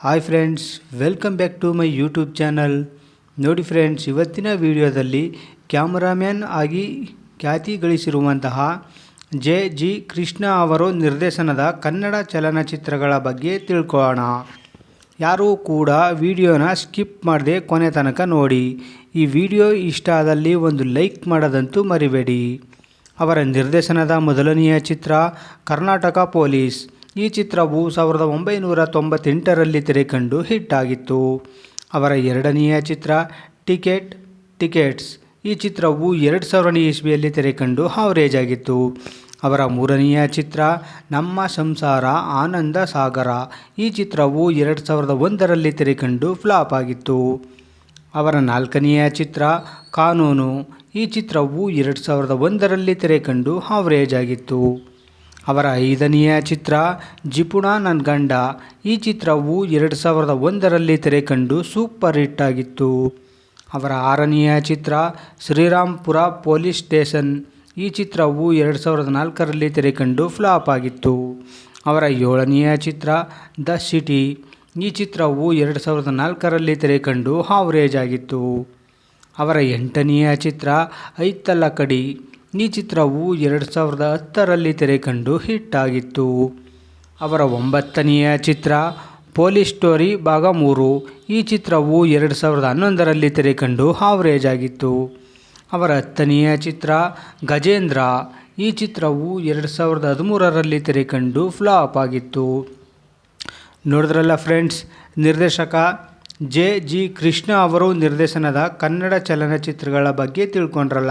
Hi friends welcome back to my YouTube channel ನೋಡಿ friends ಇವತ್ತಿನ ವಿಡಿಯೋದಲ್ಲಿ ಕ್ಯಾಮರಾಮ್ಯಾನ್ ಆಗಿ ಖ್ಯಾತಿ ಗಳಿಸಿರುವಂತಹ ಜೆ ಜಿ ಕೃಷ್ಣ ಅವರು ನಿರ್ದೇಶನದ ಕನ್ನಡ ಚಲನಚಿತ್ರಗಳ ಬಗ್ಗೆ ತಿಳ್ಕೊಳ್ಳೋಣ. ಯಾರೂ ಕೂಡ ವಿಡಿಯೋನ ಸ್ಕಿಪ್ ಮಾಡದೆ ಕೊನೆ ತನಕ ನೋಡಿ. ಈ ವಿಡಿಯೋ ಇಷ್ಟ ಆದಲ್ಲಿ ಒಂದು ಲೈಕ್ ಮಾಡೋದಂತೂ ಮರಿಬೇಡಿ. ಅವರ ನಿರ್ದೇಶನದ ಮೊದಲನೆಯ ಚಿತ್ರ ಕರ್ನಾಟಕ ಪೊಲೀಸ್. ಈ ಚಿತ್ರವು ಸಾವಿರದ ಒಂಬೈನೂರ ತೊಂಬತ್ತೆಂಟರಲ್ಲಿ ತೆರೆಕಂಡು ಹಿಟ್ ಆಗಿತ್ತು ಅವರ ಎರಡನೆಯ ಚಿತ್ರ, ಟಿಕೆಟ್, ಟಿಕೆಟ್ಸ್. ಈ ಚಿತ್ರವು ಎರಡು ಸಾವಿರನೇ ಇಸ್ವಿಯಲ್ಲಿ ತೆರೆಕಂಡು ಹಾವರೇಜ್ ಆಗಿತ್ತು. ಅವರ ಮೂರನೆಯ ಚಿತ್ರ, ನಮ್ಮ ಸಂಸಾರ ಆನಂದ ಸಾಗರ. ಈ ಚಿತ್ರವು ಎರಡು ಸಾವಿರದ ಒಂದರಲ್ಲಿ ತೆರೆಕಂಡು ಫ್ಲಾಪ್ ಆಗಿತ್ತು. ಅವರ ನಾಲ್ಕನೆಯ ಚಿತ್ರ, ಕಾನೂನು. ಈ ಚಿತ್ರವು ಎರಡು ಸಾವಿರದ ಒಂದರಲ್ಲಿ ತೆರೆಕಂಡು ಹಾವರೇಜ್ ಆಗಿತ್ತು. ಅವರ ಐದನೆಯ ಚಿತ್ರ, ಜಿಪುಣ ನನ್ನ ಗಂಡ. ಈ ಚಿತ್ರವು ಎರಡು ಸಾವಿರದ ಒಂದರಲ್ಲಿ ತೆರೆಕಂಡು ಸೂಪರ್ ಹಿಟ್ ಆಗಿತ್ತು. ಅವರ ಆರನೆಯ ಚಿತ್ರ ಶ್ರೀರಾಮ್ಪುರ ಪೊಲೀಸ್ ಸ್ಟೇಷನ್. ಈ ಚಿತ್ರವು ಎರಡು ಸಾವಿರದ ನಾಲ್ಕರಲ್ಲಿ ತೆರೆಕಂಡು ಫ್ಲಾಪ್ ಆಗಿತ್ತು. ಅವರ ಏಳನೆಯ ಚಿತ್ರ, ದ ಸಿಟಿ. ಈ ಚಿತ್ರವು ಎರಡು ಸಾವಿರದ ನಾಲ್ಕರಲ್ಲಿ ತೆರೆಕಂಡು ಹಾವರೇಜ್ ಆಗಿತ್ತು. ಅವರ ಎಂಟನೆಯ ಚಿತ್ರ ಐತಲ್ಲ ಕಡಿ ಈ ಚಿತ್ರವು ಎರಡು ಸಾವಿರದ ಹತ್ತರಲ್ಲಿ ತೆರೆಕಂಡು ಹಿಟ್ ಆಗಿತ್ತು ಅವರ ಒಂಬತ್ತನೆಯ ಚಿತ್ರ ಪೊಲೀಸ್ ಸ್ಟೋರಿ ಭಾಗ ಮೂರು. ಈ ಚಿತ್ರವು ಎರಡು ಸಾವಿರದ ಹನ್ನೊಂದರಲ್ಲಿ ತೆರೆಕಂಡು ಹಾವರೇಜ್ ಆಗಿತ್ತು. ಅವರ ಹತ್ತನೆಯ ಚಿತ್ರ ಗಜೇಂದ್ರ. ಈ ಚಿತ್ರವು ಎರಡು ಸಾವಿರದ ಹದಿಮೂರರಲ್ಲಿ ತೆರೆಕಂಡು ಫ್ಲಾಪ್ ಆಗಿತ್ತು. ನೋಡಿದ್ರಲ್ಲ ಫ್ರೆಂಡ್ಸ್, ನಿರ್ದೇಶಕ ಜೆ ಜಿ ಕೃಷ್ಣ ಅವರು ನಿರ್ದೇಶನದ ಕನ್ನಡ ಚಲನಚಿತ್ರಗಳ ಬಗ್ಗೆ ತಿಳ್ಕೊಂಡ್ರಲ್ಲ.